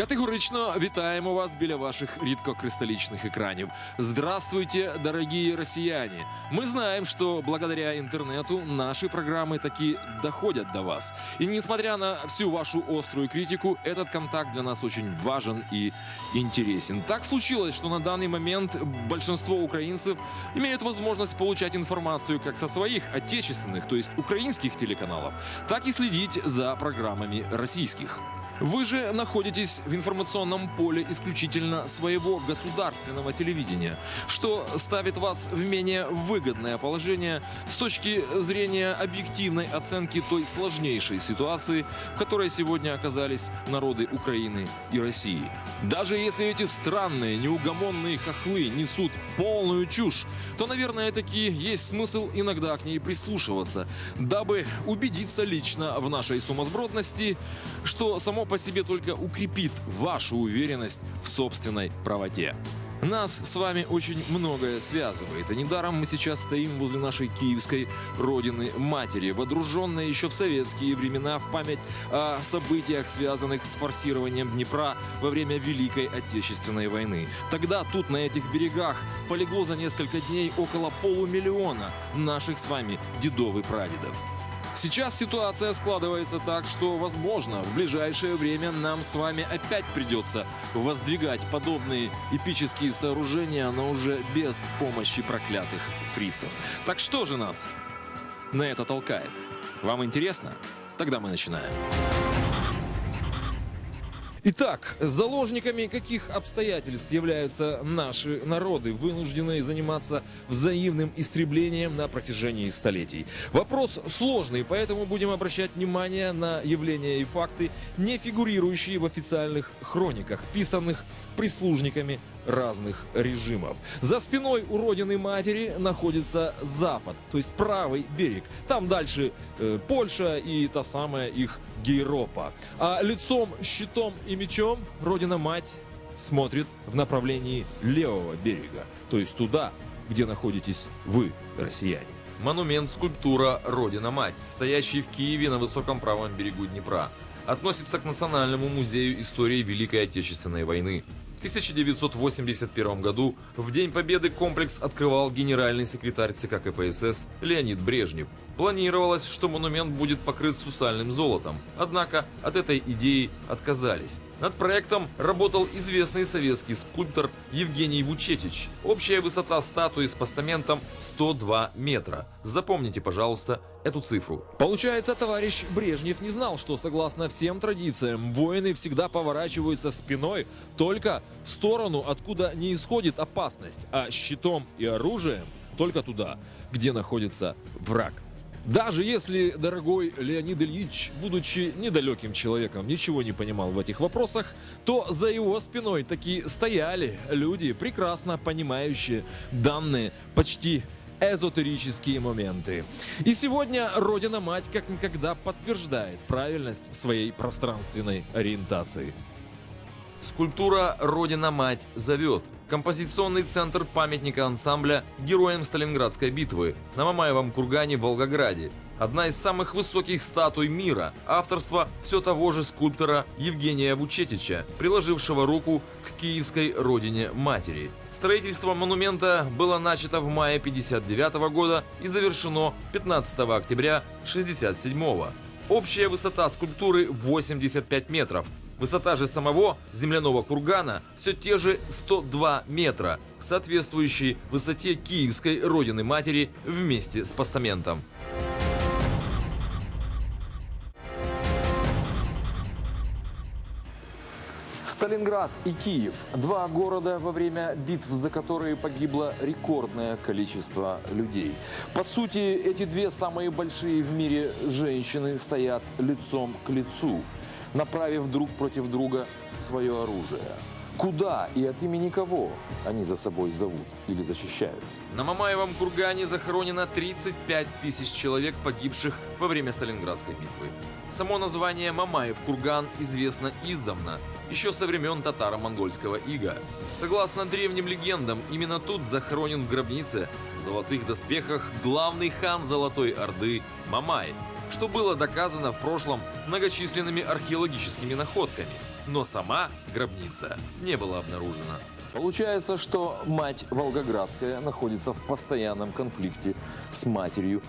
Категорично вітаємо вас біля ваших рідкокристалічних екранів. Здравствуйте, дорогие россияне! Мы знаем, что благодаря интернету наши программы таки доходят до вас. И несмотря на всю вашу острую критику, этот контакт для нас очень важен и интересен. Так случилось, что на данный момент большинство украинцев имеют возможность получать информацию как со своих отечественных, то есть украинских телеканалов, так и следить за программами российских. Вы же находитесь в информационном поле исключительно своего государственного телевидения, что ставит вас в менее выгодное положение с точки зрения объективной оценки той сложнейшей ситуации, в которой сегодня оказались народы Украины и России. Даже если эти странные, неугомонные хохлы несут полную чушь, то, наверное, таки есть смысл иногда к ней прислушиваться, дабы убедиться лично в нашей сумасбродности, что само по себе только укрепит вашу уверенность в собственной правоте. Нас с вами очень многое связывает, и недаром мы сейчас стоим возле нашей киевской родины матери, водруженной еще в советские времена в память о событиях, связанных с форсированием Днепра во время Великой Отечественной войны. Тогда тут, на этих берегах, полегло за несколько дней около полумиллиона наших с вами дедов и прадедов. Сейчас ситуация складывается так, что, возможно, в ближайшее время нам с вами опять придется воздвигать подобные эпические сооружения, но уже без помощи проклятых фрицев. Так что же нас на это толкает? Вам интересно? Тогда мы начинаем. Итак, заложниками каких обстоятельств являются наши народы, вынужденные заниматься взаимным истреблением на протяжении столетий? Вопрос сложный, поэтому будем обращать внимание на явления и факты, не фигурирующие в официальных хрониках, писанных прислужниками разных режимов. За спиной у родины матери находится Запад, то есть правый берег. Там дальше э, Польша и та самая их Гейропа. А лицом, щитом мечом родина мать смотрит в направлении левого берега, то есть туда, где находитесь вы, россияне. Монумент скульптура «Родина-мать», стоящий в Киеве на высоком правом берегу Днепра, относится к Национальному музею истории Великой Отечественной войны. В 1981 году, в День Победы, комплекс открывал генеральный секретарь ЦК КПСС Леонид Брежнев. Планировалось, что монумент будет покрыт сусальным золотом, однако от этой идеи отказались. Над проектом работал известный советский скульптор Евгений Вучетич. Общая высота статуи с постаментом 102 метра. Запомните, пожалуйста, эту цифру. Получается, товарищ Брежнев не знал, что согласно всем традициям воины всегда поворачиваются спиной только в сторону, откуда не исходит опасность, а щитом и оружием только туда, где находится враг. Даже если дорогой Леонид Ильич, будучи недалеким человеком, ничего не понимал в этих вопросах, то за его спиной таки стояли люди, прекрасно понимающие данные почти эзотерические моменты. И сегодня Родина-Мать как никогда подтверждает правильность своей пространственной ориентации. Скульптура «Родина-мать» зовет. Композиционный центр памятника ансамбля героям Сталинградской битвы на Мамаевом кургане в Волгограде. Одна из самых высоких статуй мира, авторства все того же скульптора Евгения Вучетича, приложившего руку к киевской родине матери. Строительство монумента было начато в мае 59 года и завершено 15 октября 67 Общая высота скульптуры 85 метров, Высота же самого земляного кургана все те же 102 метра, соответствующей высоте киевской родины матери вместе с постаментом. Сталинград и Киев – два города, во время битв за которые погибло рекордное количество людей. По сути, эти две самые большие в мире женщины стоят лицом к лицу, направив друг против друга свое оружие. Куда и от имени кого они за собой зовут или защищают? На Мамаевом кургане захоронено 35 тысяч человек, погибших во время Сталинградской битвы. Само название Мамаев курган известно издавна, еще со времен татаро-монгольского ига. Согласно древним легендам, именно тут захоронен в гробнице в золотых доспехах главный хан Золотой Орды Мамай, что было доказано в прошлом многочисленными археологическими находками – но сама гробница не была обнаружена. Получается, что мать Волгоградская находится в постоянном конфликте с матерью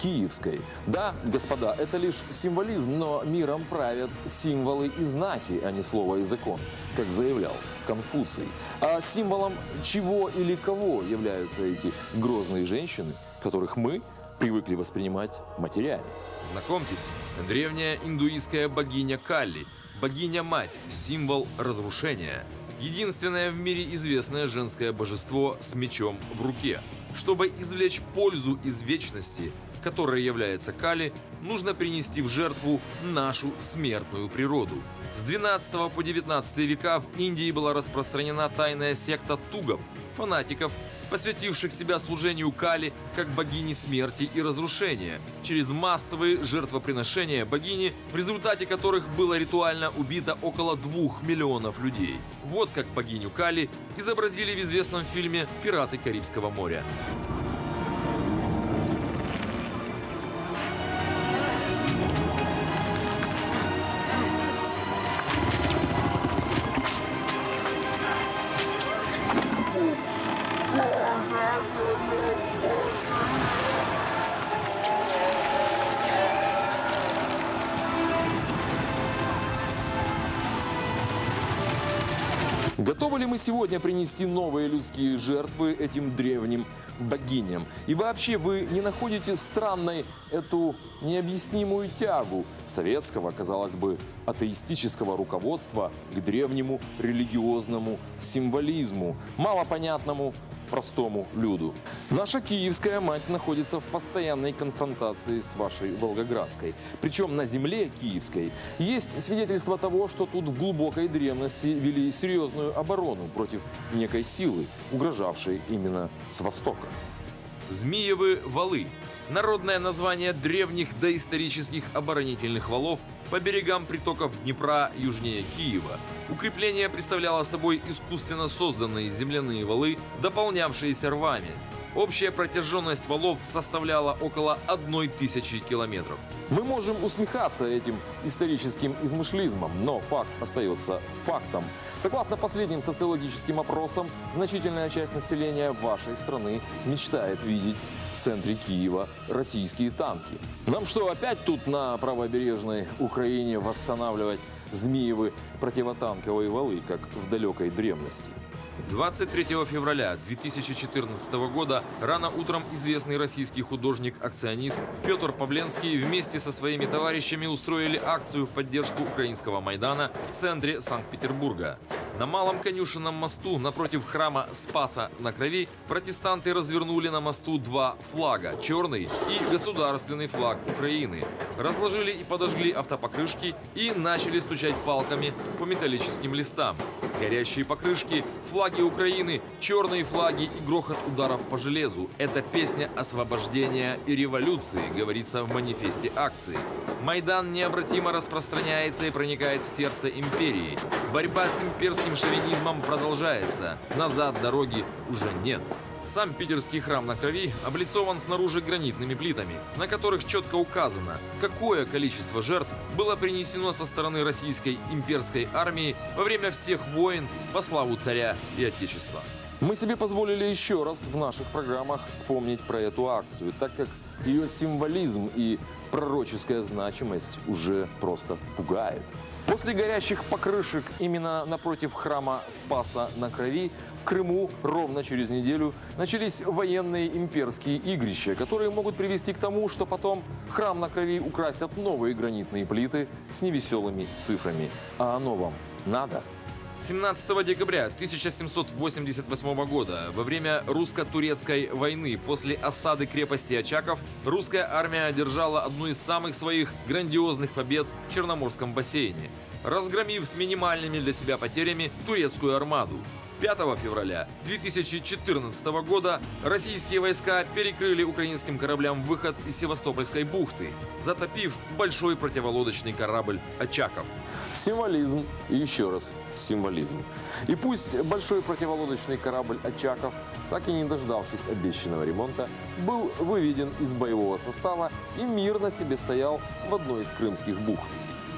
Киевской. Да, господа, это лишь символизм, но миром правят символы и знаки, а не слово и закон, как заявлял Конфуций. А символом чего или кого являются эти грозные женщины, которых мы привыкли воспринимать матерями? Знакомьтесь, древняя индуистская богиня Калли, богиня-мать, символ разрушения. Единственное в мире известное женское божество с мечом в руке. Чтобы извлечь пользу из вечности, которая является Кали, нужно принести в жертву нашу смертную природу. С 12 по 19 века в Индии была распространена тайная секта тугов, фанатиков, посвятивших себя служению Кали как богини смерти и разрушения, через массовые жертвоприношения богини, в результате которых было ритуально убито около двух миллионов людей. Вот как богиню Кали изобразили в известном фильме «Пираты Карибского моря». Готовы ли мы сегодня принести новые людские жертвы этим древним богиням? И вообще вы не находите странной эту необъяснимую тягу советского, казалось бы, атеистического руководства к древнему религиозному символизму, малопонятному простому люду. Наша киевская мать находится в постоянной конфронтации с вашей Волгоградской. Причем на земле киевской есть свидетельство того, что тут в глубокой древности вели серьезную оборону против некой силы, угрожавшей именно с востока. Змеевы валы – народное название древних доисторических оборонительных валов по берегам притоков Днепра южнее Киева. Укрепление представляло собой искусственно созданные земляные валы, дополнявшиеся рвами. Общая протяженность валов составляла около одной тысячи километров. Мы можем усмехаться этим историческим измышлизмом, но факт остается фактом. Согласно последним социологическим опросам, значительная часть населения вашей страны мечтает видеть в центре Киева российские танки. Нам что, опять тут на правобережной Украине восстанавливать Змеевы противотанковые валы, как в далекой древности? 23 февраля 2014 года рано утром известный российский художник-акционист Петр Павленский вместе со своими товарищами устроили акцию в поддержку украинского Майдана в центре Санкт-Петербурга. На Малом Конюшенном мосту напротив храма Спаса на Крови протестанты развернули на мосту два флага – черный и государственный флаг Украины. Разложили и подожгли автопокрышки и начали стучать палками по металлическим листам. Горящие покрышки, флаги Украины, черные флаги и грохот ударов по железу – это песня освобождения и революции, говорится в манифесте акции. Майдан необратимо распространяется и проникает в сердце империи. Борьба с имперским шовинизмом продолжается. Назад дороги уже нет. Сам питерский храм на крови облицован снаружи гранитными плитами, на которых четко указано, какое количество жертв было принесено со стороны российской имперской армии во время всех войн по славу царя и отечества. Мы себе позволили еще раз в наших программах вспомнить про эту акцию, так как ее символизм и пророческая значимость уже просто пугает. После горящих покрышек именно напротив храма Спаса на Крови в Крыму ровно через неделю начались военные имперские игрища, которые могут привести к тому, что потом храм на Крови украсят новые гранитные плиты с невеселыми цифрами. А оно вам надо? 17 декабря 1788 года, во время русско-турецкой войны, после осады крепости Очаков, русская армия одержала одну из самых своих грандиозных побед в Черноморском бассейне, разгромив с минимальными для себя потерями турецкую армаду. 5 февраля 2014 года российские войска перекрыли украинским кораблям выход из Севастопольской бухты, затопив большой противолодочный корабль «Очаков». Символизм и еще раз символизм. И пусть большой противолодочный корабль «Очаков», так и не дождавшись обещанного ремонта, был выведен из боевого состава и мирно себе стоял в одной из крымских бухт.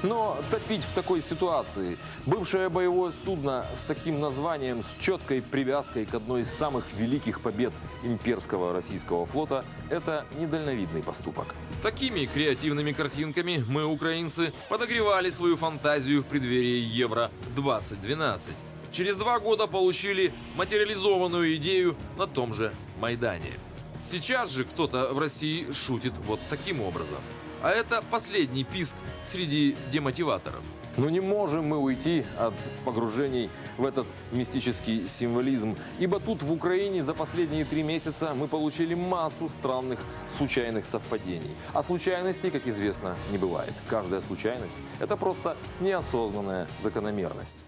Но топить в такой ситуации бывшее боевое судно с таким названием, с четкой привязкой к одной из самых великих побед имперского российского флота – это недальновидный поступок. Такими креативными картинками мы, украинцы, подогревали свою фантазию в преддверии Евро-2012. Через два года получили материализованную идею на том же Майдане. Сейчас же кто-то в России шутит вот таким образом. А это последний писк среди демотиваторов. Но не можем мы уйти от погружений в этот мистический символизм, ибо тут в Украине за последние три месяца мы получили массу странных случайных совпадений. А случайностей, как известно, не бывает. Каждая случайность – это просто неосознанная закономерность.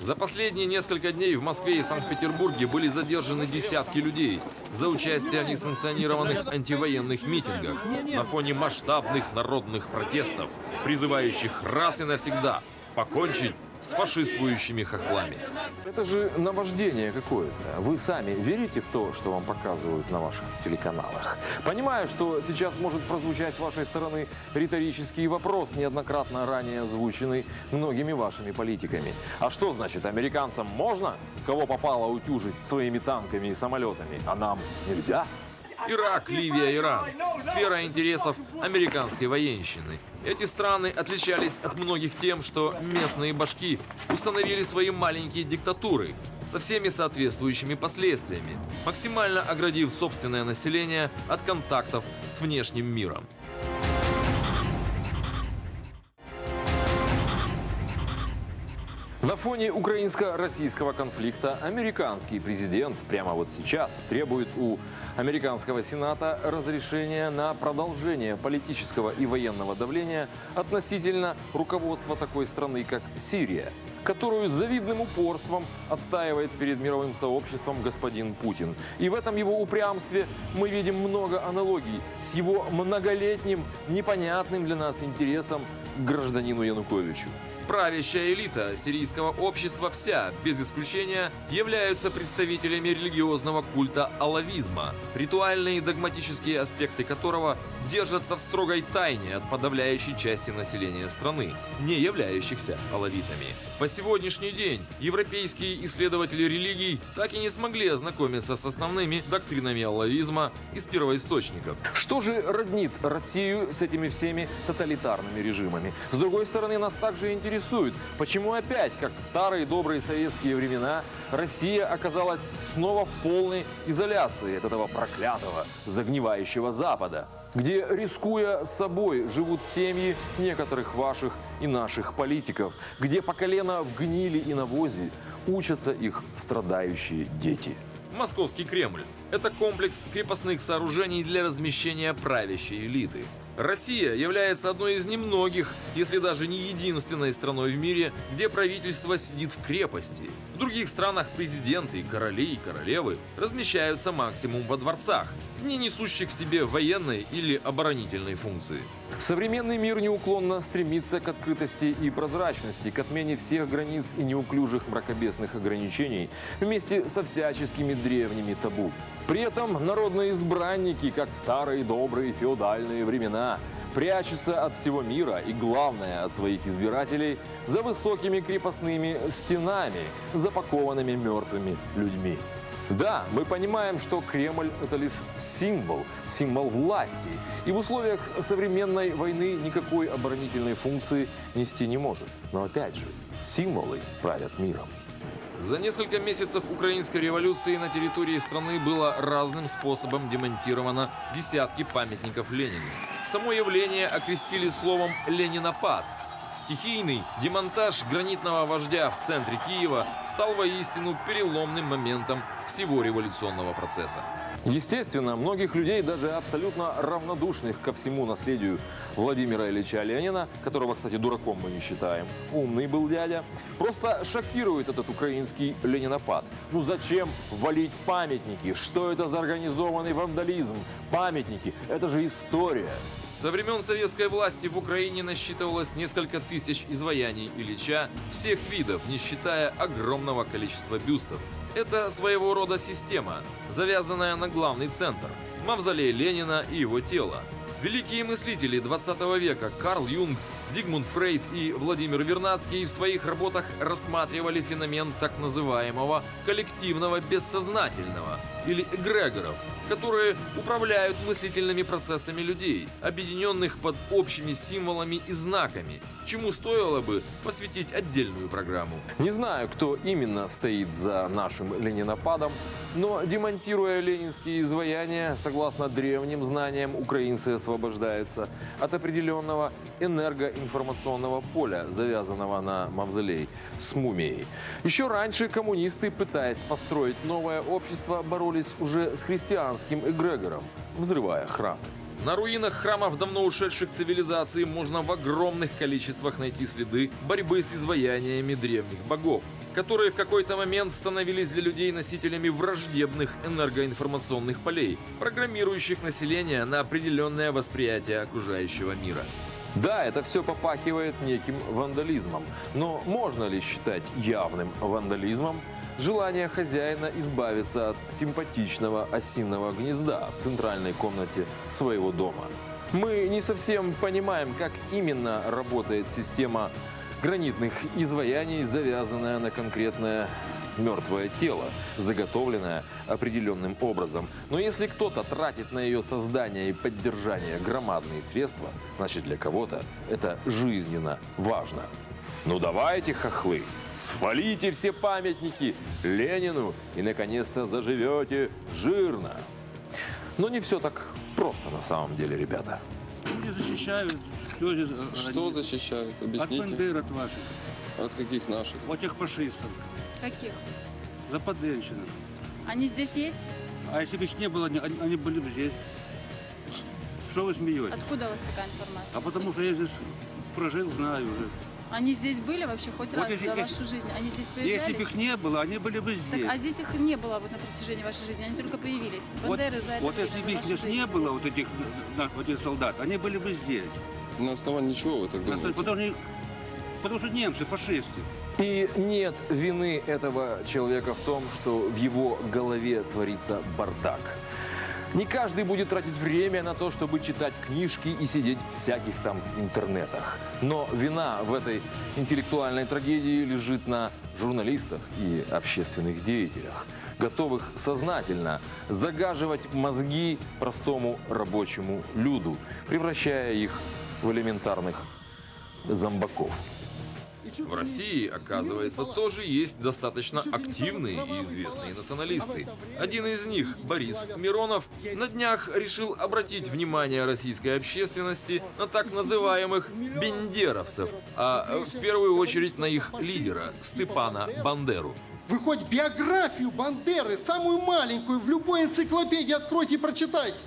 За последние несколько дней в Москве и Санкт-Петербурге были задержаны десятки людей. За участие в несанкционированных антивоенных митингах на фоне масштабных народных протестов, призывающих раз и навсегда покончить с фашиствующими хохлами. Это же наваждение какое-то. Вы сами верите в то, что вам показывают на ваших телеканалах? Понимаю, что сейчас может прозвучать с вашей стороны риторический вопрос, неоднократно ранее озвученный многими вашими политиками. А что значит, американцам можно кого попало утюжить своими танками и самолетами, а нам нельзя? Ирак, Ливия, Иран. Сфера интересов американской военщины. Эти страны отличались от многих тем, что местные башки установили свои маленькие диктатуры со всеми соответствующими последствиями, максимально оградив собственное население от контактов с внешним миром. На фоне украинско-российского конфликта американский президент прямо вот сейчас требует у американского сената разрешения на продолжение политического и военного давления относительно руководства такой страны, как Сирия, которую завидным упорством отстаивает перед мировым сообществом господин Путин. И в этом его упрямстве мы видим много аналогий с его многолетним непонятным для нас интересом гражданину Януковичу. Правящая элита сирийского общества вся, без исключения, являются представителями религиозного культа алавизма, ритуальные и догматические аспекты которого держатся в строгой тайне от подавляющей части населения страны, не являющихся алавитами. По сегодняшний день европейские исследователи религий так и не смогли ознакомиться с основными доктринами алавизма из первоисточников. Что же роднит Россию с этими всеми тоталитарными режимами? С другой стороны, нас также интересует, почему опять, как в старые добрые советские времена, Россия оказалась снова в полной изоляции от этого проклятого, загнивающего Запада где, рискуя собой, живут семьи некоторых ваших и наших политиков, где по колено в гнили и навозе учатся их страдающие дети. Московский Кремль – это комплекс крепостных сооружений для размещения правящей элиты. Россия является одной из немногих, если даже не единственной страной в мире, где правительство сидит в крепости. В других странах президенты, короли и королевы размещаются максимум во дворцах, не несущих в себе военной или оборонительной функции. Современный мир неуклонно стремится к открытости и прозрачности, к отмене всех границ и неуклюжих мракобесных ограничений вместе со всяческими древними табу. При этом народные избранники, как старые добрые феодальные времена, прячутся от всего мира и, главное, от своих избирателей за высокими крепостными стенами, запакованными мертвыми людьми. Да, мы понимаем, что Кремль – это лишь символ, символ власти. И в условиях современной войны никакой оборонительной функции нести не может. Но опять же, символы правят миром. За несколько месяцев украинской революции на территории страны было разным способом демонтировано десятки памятников Ленину. Само явление окрестили словом «ленинопад», Стихийный демонтаж гранитного вождя в центре Киева стал воистину переломным моментом всего революционного процесса. Естественно, многих людей, даже абсолютно равнодушных ко всему наследию Владимира Ильича Ленина, которого, кстати, дураком мы не считаем, умный был дядя, просто шокирует этот украинский ленинопад. Ну зачем валить памятники? Что это за организованный вандализм? Памятники – это же история. Со времен советской власти в Украине насчитывалось несколько тысяч изваяний Ильича всех видов, не считая огромного количества бюстов. Это своего рода система, завязанная на главный центр – мавзолей Ленина и его тело. Великие мыслители 20 века Карл Юнг, Зигмунд Фрейд и Владимир Вернадский в своих работах рассматривали феномен так называемого коллективного бессознательного или эгрегоров, которые управляют мыслительными процессами людей, объединенных под общими символами и знаками, чему стоило бы посвятить отдельную программу. Не знаю, кто именно стоит за нашим ленинопадом, но демонтируя ленинские изваяния, согласно древним знаниям, украинцы освобождаются от определенного энергоинформационного поля, завязанного на мавзолей с мумией. Еще раньше коммунисты, пытаясь построить новое общество, боролись уже с христианским эгрегором, взрывая храмы. На руинах храмов давно ушедших цивилизаций можно в огромных количествах найти следы борьбы с изваяниями древних богов, которые в какой-то момент становились для людей носителями враждебных энергоинформационных полей, программирующих население на определенное восприятие окружающего мира. Да, это все попахивает неким вандализмом. Но можно ли считать явным вандализмом желание хозяина избавиться от симпатичного осиного гнезда в центральной комнате своего дома? Мы не совсем понимаем, как именно работает система гранитных изваяний, завязанная на конкретное мертвое тело, заготовленное определенным образом. Но если кто-то тратит на ее создание и поддержание громадные средства, значит для кого-то это жизненно важно. Ну давайте, хохлы, свалите все памятники Ленину и наконец-то заживете жирно. Но не все так просто на самом деле, ребята. Люди защищают. Здесь, э, Что защищают? От Объясните. бандер, от ваших, От каких наших? от этих фашистов, Каких? западенщины. Они здесь есть? А если бы их не было, они, они- были бы здесь. Что вы смеетесь? Откуда у вас такая информация? А потому что я здесь прожил, знаю уже. Они здесь были вообще хоть Вот раз если- за вашу жизнь? Они здесь Если бы появлялись? их не было, они были бы Так, здесь. а здесь их не было вот на протяжении вашей жизни, они только появились. вот, Бандеры за это вот время, если бы их здесь не было, вот этих, вот этих солдат, они были бы здесь. На основании чего вы так думаете? потому потому что немцы, фашисты. И нет вины этого человека в том, что в его голове творится бардак. Не каждый будет тратить время на то, чтобы читать книжки и сидеть в всяких там интернетах. Но вина в этой интеллектуальной трагедии лежит на журналистах и общественных деятелях, готовых сознательно загаживать мозги простому рабочему люду, превращая их в элементарных зомбаков. В России, оказывается, тоже есть достаточно активные и известные националисты. Один из них, Борис Миронов, на днях решил обратить внимание российской общественности на так называемых бендеровцев, а в первую очередь на их лидера Степана Бандеру. Вы хоть биографию Бандеры, самую маленькую, в любой энциклопедии откройте и прочитайте.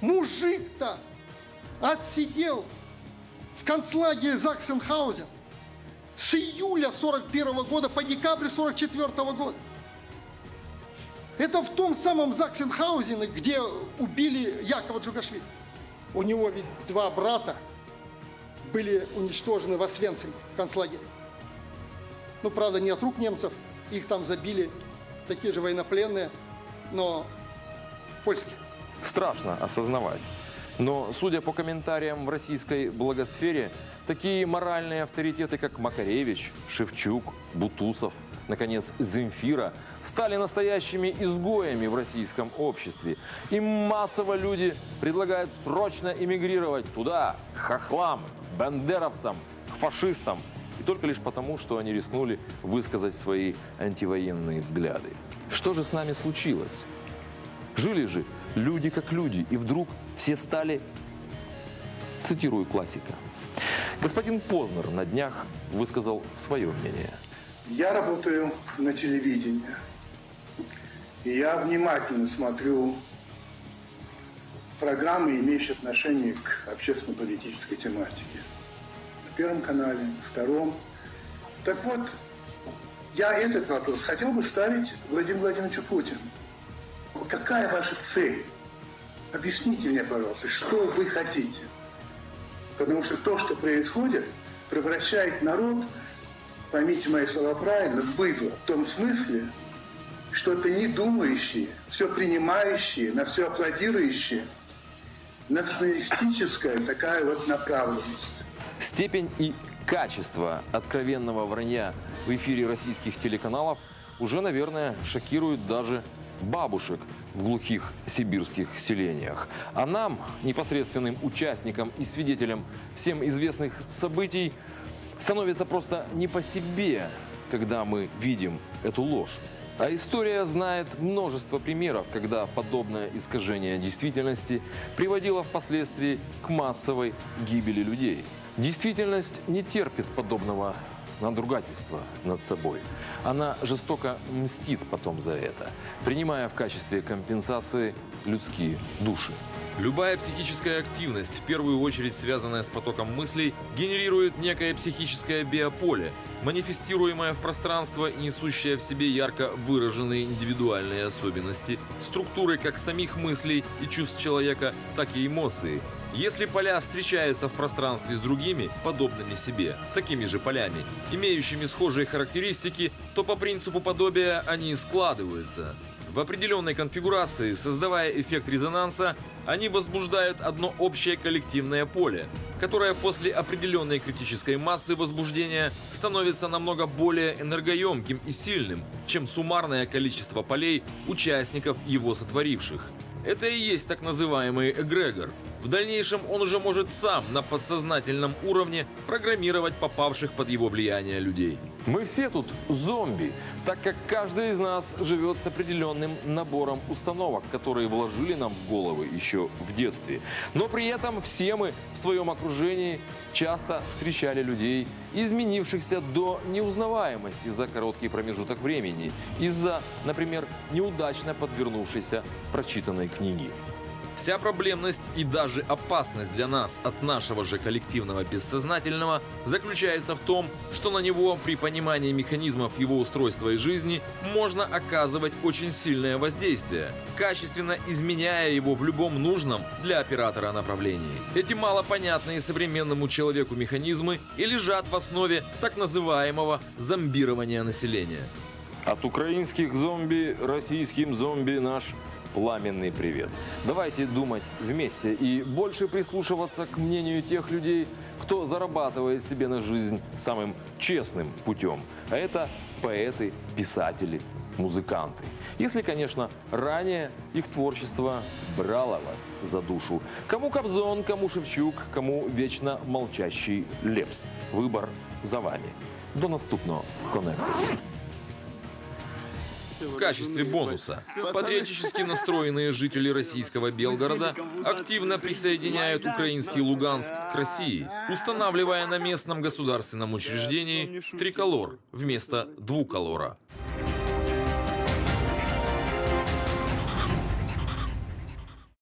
Мужик-то отсидел в концлагере Заксенхаузен с июля 41 года по декабрь 44 года. Это в том самом Заксенхаузене, где убили Якова Джугашвили. У него ведь два брата были уничтожены в Освенциме, в концлагере. Ну, правда, не от рук немцев. Их там забили такие же военнопленные, но польские. Страшно осознавать. Но, судя по комментариям в российской благосфере, такие моральные авторитеты, как Макаревич, Шевчук, Бутусов, наконец, Земфира, стали настоящими изгоями в российском обществе. И массово люди предлагают срочно эмигрировать туда, к хохлам, бандеровцам, к фашистам. И только лишь потому, что они рискнули высказать свои антивоенные взгляды. Что же с нами случилось? Жили же люди как люди, и вдруг все стали, цитирую классика, господин Познер на днях высказал свое мнение. Я работаю на телевидении. И я внимательно смотрю программы, имеющие отношение к общественно-политической тематике. На Первом канале, на Втором. Так вот, я этот вопрос хотел бы ставить Владимиру Владимировичу Путину. Какая ваша цель? Объясните мне, пожалуйста, что вы хотите? Потому что то, что происходит, превращает народ, поймите мои слова правильно, в быдло. В том смысле, что это не думающие, все принимающие, на все аплодирующие националистическая такая вот направленность. Степень и качество откровенного вранья в эфире российских телеканалов уже, наверное, шокирует даже бабушек в глухих сибирских селениях. А нам, непосредственным участникам и свидетелям всем известных событий, становится просто не по себе, когда мы видим эту ложь. А история знает множество примеров, когда подобное искажение действительности приводило впоследствии к массовой гибели людей. Действительность не терпит подобного надругательства над собой. Она жестоко мстит потом за это, принимая в качестве компенсации людские души. Любая психическая активность, в первую очередь связанная с потоком мыслей, генерирует некое психическое биополе, манифестируемое в пространство и несущее в себе ярко выраженные индивидуальные особенности, структуры как самих мыслей и чувств человека, так и эмоции. Если поля встречаются в пространстве с другими, подобными себе, такими же полями, имеющими схожие характеристики, то по принципу подобия они складываются. В определенной конфигурации, создавая эффект резонанса, они возбуждают одно общее коллективное поле, которое после определенной критической массы возбуждения становится намного более энергоемким и сильным, чем суммарное количество полей участников его сотворивших. Это и есть так называемый эгрегор. В дальнейшем он уже может сам на подсознательном уровне программировать попавших под его влияние людей. Мы все тут зомби, так как каждый из нас живет с определенным набором установок, которые вложили нам в головы еще в детстве. Но при этом все мы в своем окружении часто встречали людей, изменившихся до неузнаваемости за короткий промежуток времени, из-за, например, неудачно подвернувшейся прочитанной книги. Вся проблемность и даже опасность для нас от нашего же коллективного бессознательного заключается в том, что на него при понимании механизмов его устройства и жизни можно оказывать очень сильное воздействие, качественно изменяя его в любом нужном для оператора направлении. Эти малопонятные современному человеку механизмы и лежат в основе так называемого зомбирования населения. От украинских зомби российским зомби наш пламенный привет. Давайте думать вместе и больше прислушиваться к мнению тех людей, кто зарабатывает себе на жизнь самым честным путем. А это поэты, писатели, музыканты. Если, конечно, ранее их творчество брало вас за душу. Кому Кобзон, кому Шевчук, кому вечно молчащий Лепс. Выбор за вами. До наступного коннекту. В качестве бонуса патриотически настроенные жители российского Белгорода активно присоединяют украинский Луганск к России, устанавливая на местном государственном учреждении триколор вместо двуколора.